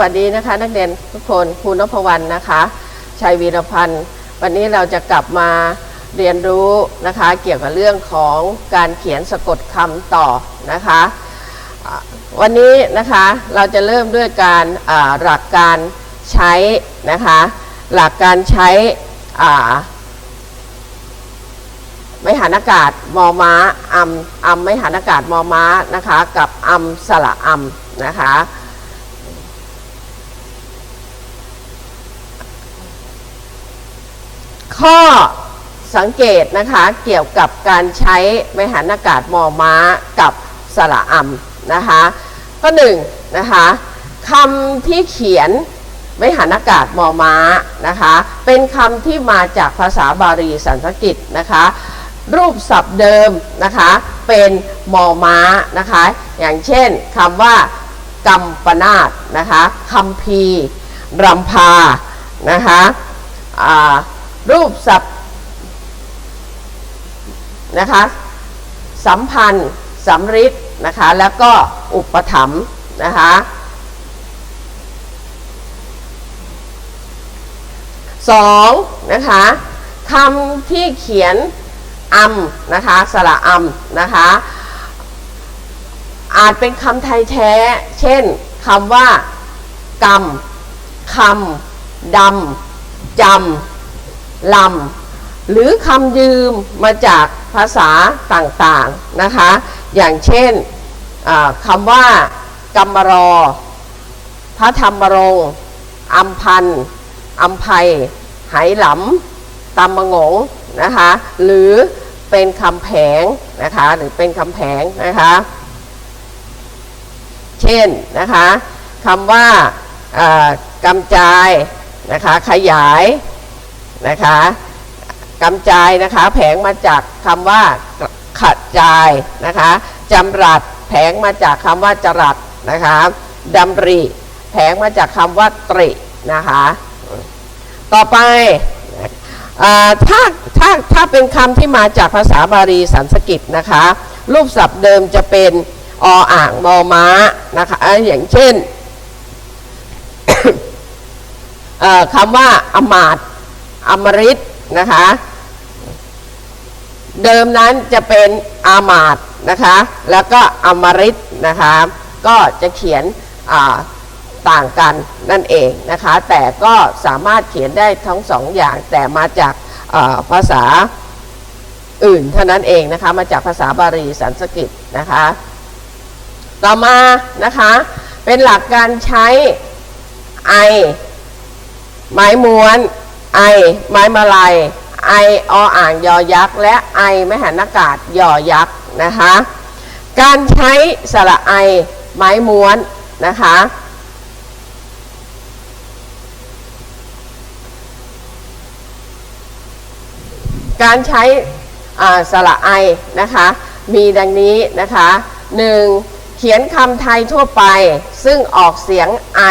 วัสดีนะคะ นักเรียนทุกคนครูนพวรรณนะคะชัยวีรพันธ์ วันนี้เราจะกลับมาเรียนรู้นะคะ เกี่ยวกับเรื่องของการเขียนสะกดคำต่อนะคะ วันนี้นะคะเราจะเริ่มด้วยการหลักการใช้นะคะ หลักการใช้ไม่หันอากาศมอม้าอัมอัมไม่หันอากาศมอม้านะคะ กับอัมสระอัมนะคะ ข้อสังเกตนะคะเกี่ยวกับการใช้ไม่หันอากาศมอม้ากับสระอัมนะคะข้อหนึ่งนะคะคำที่เขียนไม่หันอากาศมอม้านะคะเป็นคำที่มาจากภาษาบาลีสันสกฤตนะคะรูปศัพท์เดิมนะคะเป็นมอม้านะคะอย่างเช่นคำว่ากัมปนาตนะคะคัมภีรำพานะคะ รูปศัพท์นะคะสัมพันธ์สำริดนะคะแล้วก็อุปถัมภ์นะคะสองนะคะคำที่เขียนอัมนะคะสระอัมนะคะอาจเป็นคำไทยแท้ เช่นคำว่ากรรมคำดำจำ ลำ หรือคำยืมมาจากภาษาต่างๆนะคะ อย่างเช่นคำว่ากรรมรอ พระธรรมรงอัมพันอัมภัยไหหลำตำมงงนะคะ หรือเป็นคำแผงนะคะ หรือเป็นคำแผงนะคะ เช่นนะคะคำว่าอ่ากำจายนะคะ ขยาย นะคะกำจายนะคะแผงมาจากคำว่าขัดจายนะคะจำรัดแผงมาจากคำว่าจรัดนะคะดำริแผงมาจากคำว่าตรินะคะต่อไปอถ้าถ้าถ้าเป็นคำที่มาจากภาษาบาลีสันสกฤตนะคะ รูปศัพท์เดิมจะเป็นออ่างมอม้านะคะอย่างเช่นคำว่าอมาตย อมฤตนะคะ เดิมนั้นจะเป็นอามาตนะคะ แล้วก็อมฤตนะคะ ก็จะเขียนต่างกันนั่นเองนะคะ แต่ก็สามารถเขียนได้ทั้งสองอย่างแต่มาจากาภาษาอื่นเท่านั้นเองนะคะ มาจากภาษาบาลีสันสกฤตนะคะ ต่อมานะคะเป็นหลักการใช้ไอไม้ม้วน ไอไม้มาลายไอออ่างยอยักษ์ และไอไม่หันอากาศยอยักษ์นะคะ การใช้สระไอไม้ม้วนนะคะการใช้สระไอนะคะ มีดังนี้นะคะหนึ่งเขียนคำไทยทั่วไป ซึ่งออกเสียงไอ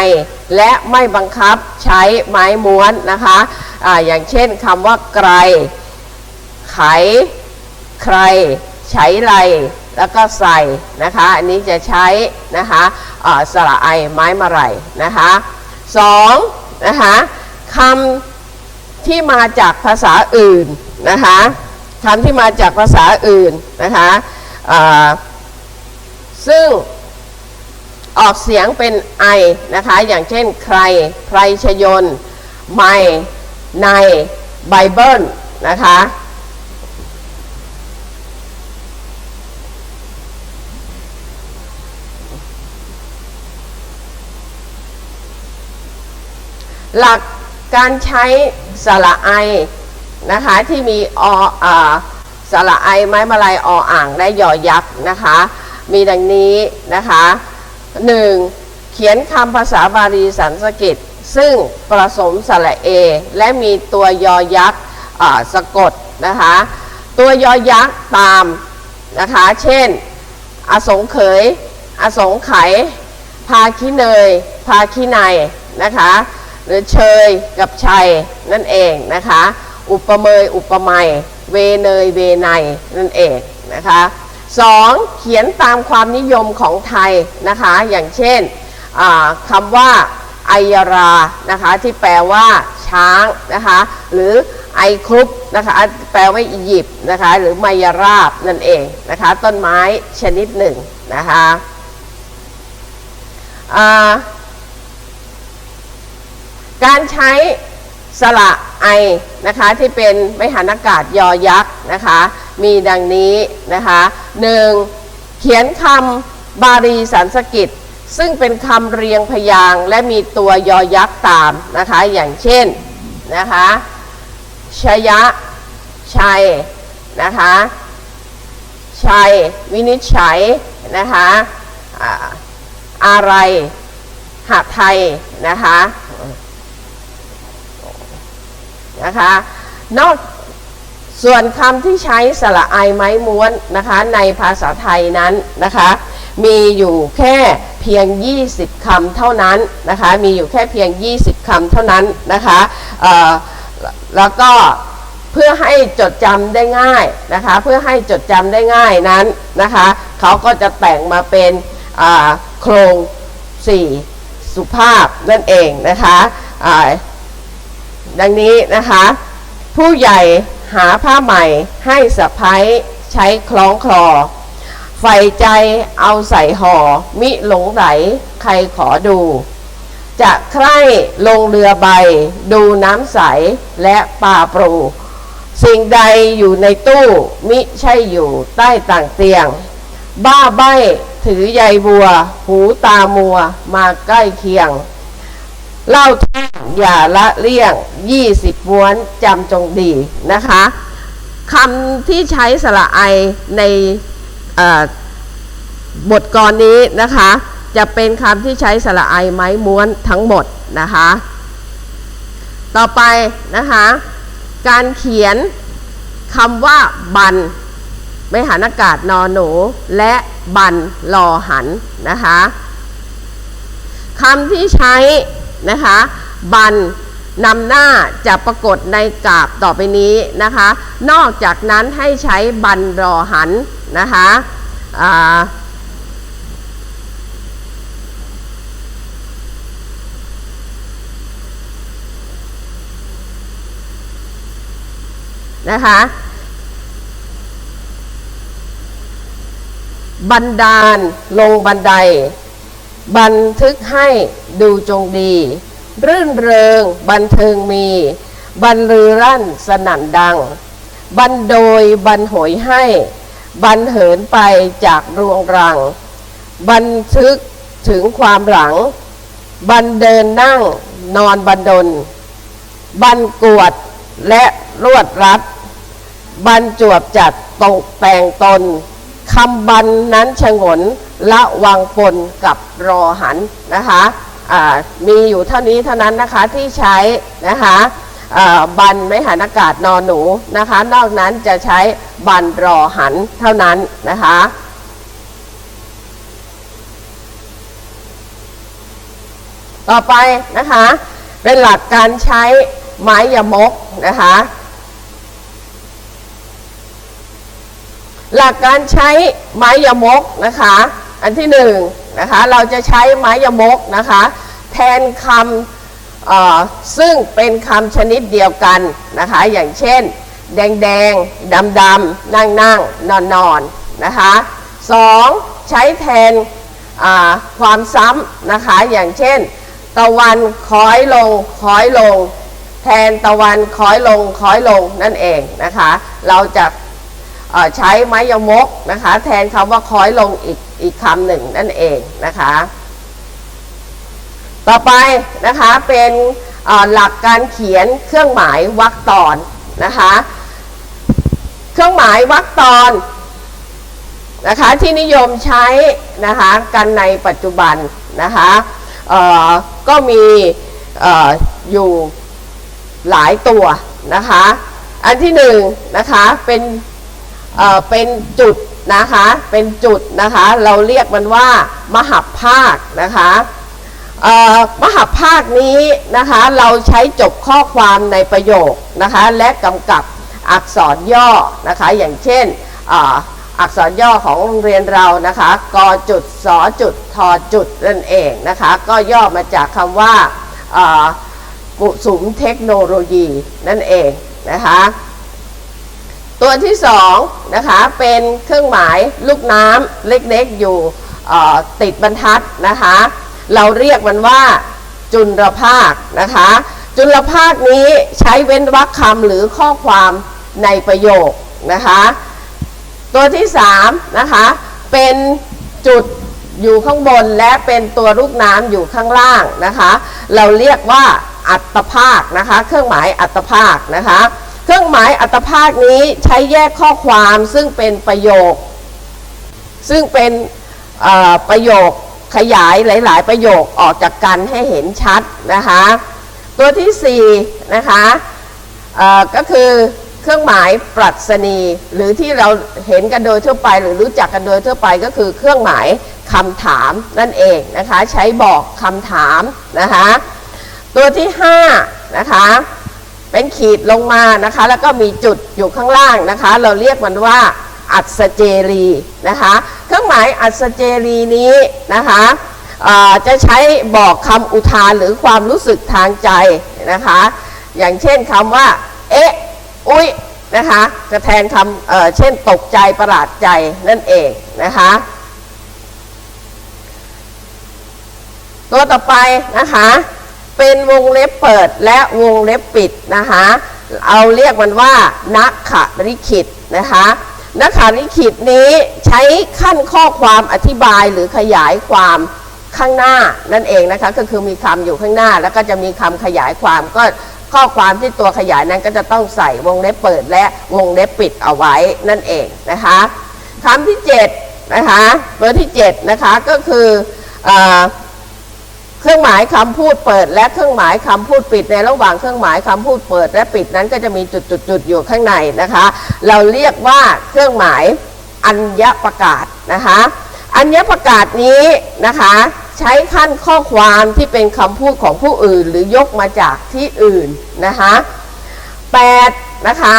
และไม่บังคับใช้ไม้ม้วนนะคะ อาอย่างเช่นคำว่าไกรไข ใคร ใช้ไร แล้วก็ใส่นะคะ อันนี้จะใช้นะคะอ่าสระไอไม้มาไรนะคะสองนะคะคำที่มาจากภาษาอื่นนะคะคำที่มาจากภาษาอื่นนะคะซึ่งออกเสียงเป็นไอนะคะ อย่างเช่นใครไพรชยน ไม่ ในไบเบิลนะคะ หลักการใช้สระไอนะคะที่มีออาสระไอไม้มาลายออ่างและยอยักษ์นะคะ มีดังนี้นะคะหนึ่งเขียนคำภาษาบาลีสันสกฤต ซึ่งผสมสระเอ และมีตัวยอยักษ์สะกดนะคะตัวยอยักษ์ตามนะคะเช่น อสงเขย อสงไข พาคิเนย พาคิไนนะคะหรือเชยกับชัยนั่นเองนะคะอุปเมยอุปไมยเวเนยเวไนนั่นเองนะคะสองเขียนตามความนิยมของไทยนะคะอย่างเช่นคำว่า ไอยรานะคะที่แปลว่าช้างนะคะหรือไอครุปนะคะแปลว่าอียิปต์นะคะหรือไมยราบนั่นเองนะคะต้นไม้ชนิดหนึ่งนะคะการใช้สระไอนะคะที่เป็นไมหันอากาศยอยักษ์นะคะมีดังนี้นะคะหนึ่งเขียนคำบาลีสันสกฤต ซึ่งเป็นคำเรียงพยางและมีตัวยอยักษ์ตามนะคะอย่างเช่นนะคะชยะ ชัยนะคะชัย วินิจฉัยนะคะอ่าอะไรหาไทยนะคะนะคะนอกส่วนคำที่ใช้สระไอไม้ม้วนนะคะในภาษาไทยนั้นนะคะมีอยู่แค่ เพียง 20คำเท่านั้นนะคะ มีอยู่แค่เพียง 20คำเท่านั้นนะคะแล้วก็เพื่อให้จดจำได้ง่ายนะคะ เพื่อให้จดจำได้ง่ายนั้นนะคะ เขาก็จะแต่งมาเป็นโครงสี่สุภาพนั่นเองนะคะดังนี้นะคะ ผู้ใหญ่หาผ้าใหม่ให้สะพ้ายใช้คล้องคลอ ใฝ่ใจเอาใส่ห่อมิหลงไหลใครขอดู จะใคร่ลงเรือใบ ดูน้ำใสและปลาปรู สิ่งใดอยู่ในตู้มิใช่อยู่ใต้ต่างเตียง บ้าใบถือใยบัว หูตามัวมาใกล้เคียง เล่าท่งอย่าละเลี่ยง20ม้วนจำจงดีนะคะคำที่ใช้สระไอใน บทกรนี้นะคะ จะเป็นคำที่ใช้สระไอไม้ม้วนทั้งหมดนะคะ ต่อไปนะคะ การเขียนคำว่าบันไม่หันอากาศนอนหนู และบันรอหันนะคะคำที่ใช้นะคะ บัน นำหน้าจะปรากฏในกาบต่อไปนี้นะคะ นอกจากนั้นให้ใช้บันรอหันนะคะนะคะบันดาลลงบันได บันทึกให้ดูจงดี รื่นเริง บันเทิงมีบันลือรั่นสนั่นดัง บันโดยบันโหยให้ บันเหินไปจากรวงรัง บันทึกถึงความหลัง บันเดินนั่งนอนบันดล บันกวดและรวดรัด บันจวบจัดตกแต่งตนคำบันนั้นชงนละวังปนกับรอหันนะคะ มีอยู่เท่านี้เท่านั้นนะคะที่ใช้นะคะบันไม่หันอากาศนอนหนูนะคะ นอกนั้นจะใช้บันรอหันเท่านั้นนะคะต่อไปนะคะ เป็นหลักการใช้ไม้ยมกนะคะ หลักการใช้ไม้ยมกนะคะ อันที่หนึ่ง นะคะ เราจะใช้ไม้ยมกนะคะ แทนคำซึ่งเป็นคำชนิดเดียวกันนะคะ อย่างเช่น แดงแดงดำดำนั่งนั่งนอนนอนนะคะสองใช้แทนความซ้ำนะคะ อย่างเช่น ตะวันคล้อยลงคล้อยลง แทนตะวันคล้อยลงคล้อยลงนั่นเองนะคะ เราจะใช้ไม้ยมกนะคะ แทนคำว่าค้อยลงอีก อีกคำหนึ่งนั่นเองนะคะ ต่อไปนะคะเป็นหลักการเขียนเครื่องหมายวรรคตอนนะคะ เครื่องหมายวรรคตอนนะคะที่นิยมใช้นะคะกันในปัจจุบันนะคะก็มีออยู่หลายตัวนะคะ อันที่หนึ่งนะคะเป็นเป็นจุด นะคะ เป็นจุดนะคะ เราเรียกมันว่ามหับภาคนะคะมหับภาคนี้นะคะเราใช้จบข้อความในประโยคนะคะและกำกับอักษรย่อนะคะอย่างเช่นอ,อักษรย่อของโรงเรียนเรานะคะกจุดสจุดทจุดนั่นเองนะคะก็ย่อมาจากคำว่าอ่ากุสุมเทคโนโลยีนั่นเองนะคะ ตัวที่สองนะคะเป็นเครื่องหมายลูกน้ำเล็กๆอยู่ติดบรรทัดนะคะ เราเรียกมันว่าจุลภาคนะคะ จุลภาคนี้ใช้เว้นวรรคคำหรือข้อความในประโยคนะคะ ตัวที่สามนะคะเป็นจุดอยู่ข้างบนและเป็นตัวลูกน้ำอยู่ข้างล่างนะคะ เราเรียกว่าอัตภาคนะคะ เครื่องหมายอัตภาคนะคะ เครื่องหมายอัตภาคนี้ใช้แยกข้อความซึ่งเป็นประโยค ซึ่งเป็นประโยคขยายหลาย ๆ ประโยคออกจากกันให้เห็นชัดนะคะ ตัวที่สี่นะคะก็คือเครื่องหมายปรัชนีหรือที่เราเห็นกันโดยทั่วไป หรือรู้จักกันโดยทั่วไปก็คือเครื่องหมายคำถามนั่นเองนะคะ ใช้บอกคำถามนะคะ ตัวที่ห้านะคะ เป็นขีดลงมานะคะ แล้วก็มีจุดอยู่ข้างล่างนะคะ เราเรียกมันว่าอัศเจรีนะคะ เครื่องหมายอัศเจรีนี้นะคะจะใช้บอกคำอุทานหรือความรู้สึกทางใจนะคะ อย่างเช่นคำว่า เอ๊ะ อุ๊ยนะคะจะแทนคำเเช่นตกใจประหลาดใจนั่นเองนะคะ ตัวต่อไปนะคะ เป็นวงเล็บเปิดและวงเล็บปิดนะคะเอาเรียกมันว่านักขริขิตนะคะนักขริขิตนี้ใช้ขั้นข้อความอธิบายหรือขยายความข้างหน้านั่นเองนะคะก็คือมีคำอยู่ข้างหน้า แล้วก็จะมีคำขยายความก็ข้อความที่ตัวขยายนั้นก็จะต้องใส่วงเล็บเปิดและวงเล็บปิดเอาไว้นั่นเองนะคะคำที่7นะคะตัวที่7นะคะก็คืออ เครื่องหมายคำพูดเปิด และเครื่องหมายคำพูดปิดในระหว่างเครื่องหมายคำพูดเปิด และปิดนั้นก็จะมีจุดๆๆอยู่ข้างในนะคะ เราเรียกว่าเครื่องหมายอัญญประกาศนะคะอัญญประกาศนี้นะคะใช้ขั้นข้อความที่เป็นคำพูดของผู้อื่น หรือยกมาจากที่อื่นนะคะ8นะคะ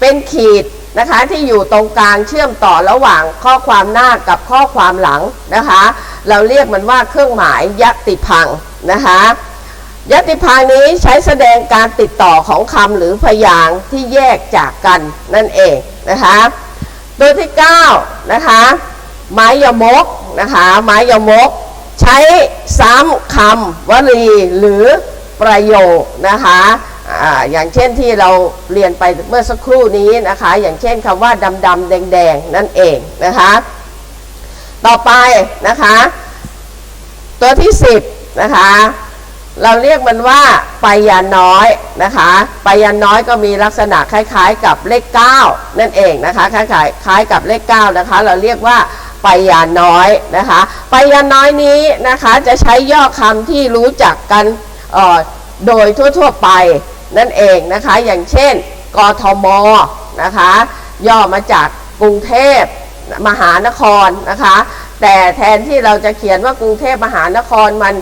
เป็นขีด นะคะที่อยู่ตรงกลางเชื่อมต่อระหว่างข้อความหน้ากับข้อความหลังนะคะ เราเรียกมันว่าเครื่องหมายยติพังนะคะยติพังนี้ใช้แสดงการติดต่อของคำหรือพยางค์ที่แยกจากกันนั่นเองนะคะตัวที่9นะคะไม้ยมกนะคะไม้ยมก ใช้ซ้ำคำวลีหรือประโยคนะคะ อย่างเช่นที่เราเรียนไปเมื่อสักครู่นี้นะคะ อย่างเช่นคำว่าดำดำแดงแดงๆนั่นเองนะคะ ต่อไปนะคะ ตัวที่ 10นะคะเราเรียกมันว่าไปยาน้อยนะคะไปยาน้อยก็มีลักษณะคล้าย ๆ กับเลข 9 นั่นเองนะคะคล้ายๆคล้ายกับเลข9นะคะ เราเรียกว่าไปยาน้อยนะคะไปยาน้อยนี้นะคะจะใช้ย่อคำที่รู้จักกันโดยทั่วๆไป นั่นเองนะคะ อย่างเช่น กทมนะคะ ย่อมาจากกรุงเทพมหานครนะคะ แต่แทนที่เราจะเขียนว่ากรุงเทพมหานครมัน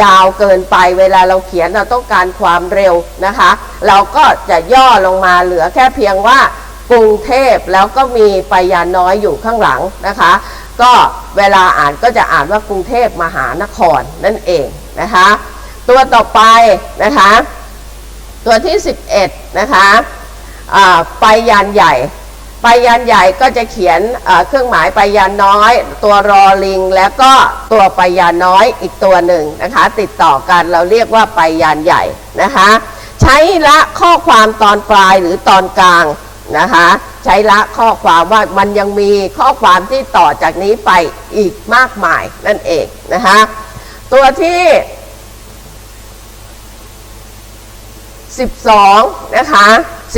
ยาวเกินไปเวลาเราเขียนเราต้องการความเร็วนะคะ เราก็จะย่อลงมาเหลือแค่เพียงว่ากรุงเทพแล้วก็มีปยาน้อยอยู่ข้างหลังนะคะ ก็เวลาอ่านก็จะอ่านว่ากรุงเทพมหานครนั่นเองนะคะ ตัวต่อไปนะคะ ตัวที่ 11 นะคะอ่าไปยานใหญ่ ไปยานใหญ่ก็จะเขียนเอ่อเครื่องหมายไปยานน้อย ตัวรอลิง แล้วก็ตัวไปยานน้อยอีกตัวหนึ่งนะคะ ติดต่อกันเราเรียกว่าไปยานใหญ่นะคะ ใช้ละข้อความตอนปลายหรือตอนกลางนะคะ ใช้ละข้อความว่ามันยังมีข้อความที่ต่อจากนี้ไปอีกมากมายนั่นเองนะคะ ตัวที่ 12 นะคะ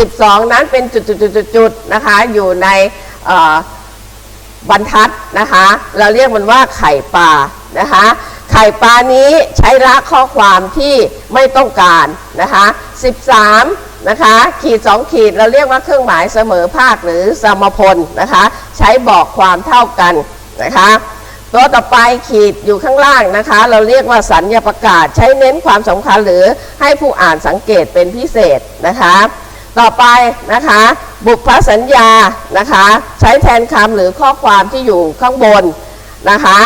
12 นั้นเป็นจุดๆๆๆนะคะ อยู่ในบรรทัดนะคะ เราเรียกมันว่าไข่ปลานะคะ ไข่ปลานี้ใช้ละข้อความที่ไม่ต้องการนะคะ 13นะคะขีด 2 ขีดเราเรียกว่าเครื่องหมายเสมอภาคหรือสมพลนะคะ ใช้บอกความเท่ากันนะคะ ตัวต่อไปขีดอยู่ข้างล่างนะคะ เราเรียกว่าสัญญาประกาศ ใช้เน้นความสำคัญหรือให้ผู้อ่านสังเกตเป็นพิเศษนะคะ ต่อไปนะคะ บุพสัญญานะคะ ใช้แทนคำหรือข้อความที่อยู่ข้างบนนะคะ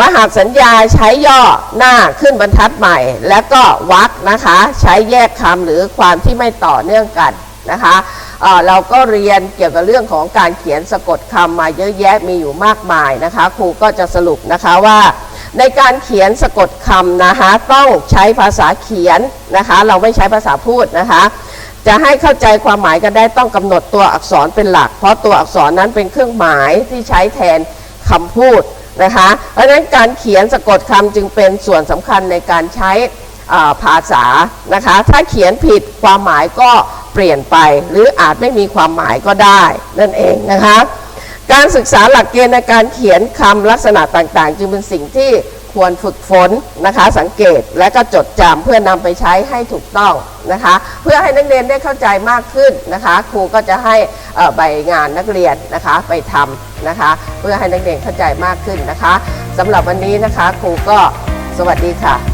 มหาสัญญาใช้ย่อหน้าขึ้นบรรทัดใหม่ แล้วก็วรรคนะคะ ใช้แยกคำหรือความที่ไม่ต่อเนื่องกันนะคะ เราก็เรียนเกี่ยวกับเรื่องของการเขียนสะกดคำมาเยอะแยะมีอยู่มากมายนะคะครูก็จะสรุปนะคะว่า ในการเขียนสะกดคำนะคะต้องใช้ภาษาเขียนนะคะ เราไม่ใช้ภาษาพูดนะคะจะให้เข้าใจความหมายกันได้ต้องกำหนดตัวอักษรเป็นหลัก เพราะตัวอักษรนั้นเป็นเครื่องหมายที่ใช้แทนคำพูดนะคะ เพราะฉะนั้นการเขียนสะกดคำจึงเป็นส่วนสำคัญในการใช้ ภาษานะคะ ถ้าเขียนผิดความหมายก็เปลี่ยนไป หรืออาจไม่มีความหมายก็ได้นั่นเองนะคะ การศึกษาหลักเกณฑ์ในการเขียนคำลักษณะต่างๆ จึงเป็นสิ่งที่ควรฝึกฝนนะคะ สังเกตและก็จดจำเพื่อนำไปใช้ให้ถูกต้องนะคะ เพื่อให้นักเรียนได้เข้าใจมากขึ้นนะคะ ครูก็จะให้ใบงานนักเรียนนะคะไปทำนะคะ เพื่อให้นักเรียนเข้าใจมากขึ้นนะคะสำหรับวันนี้นะคะ ครูก็สวัสดีค่ะ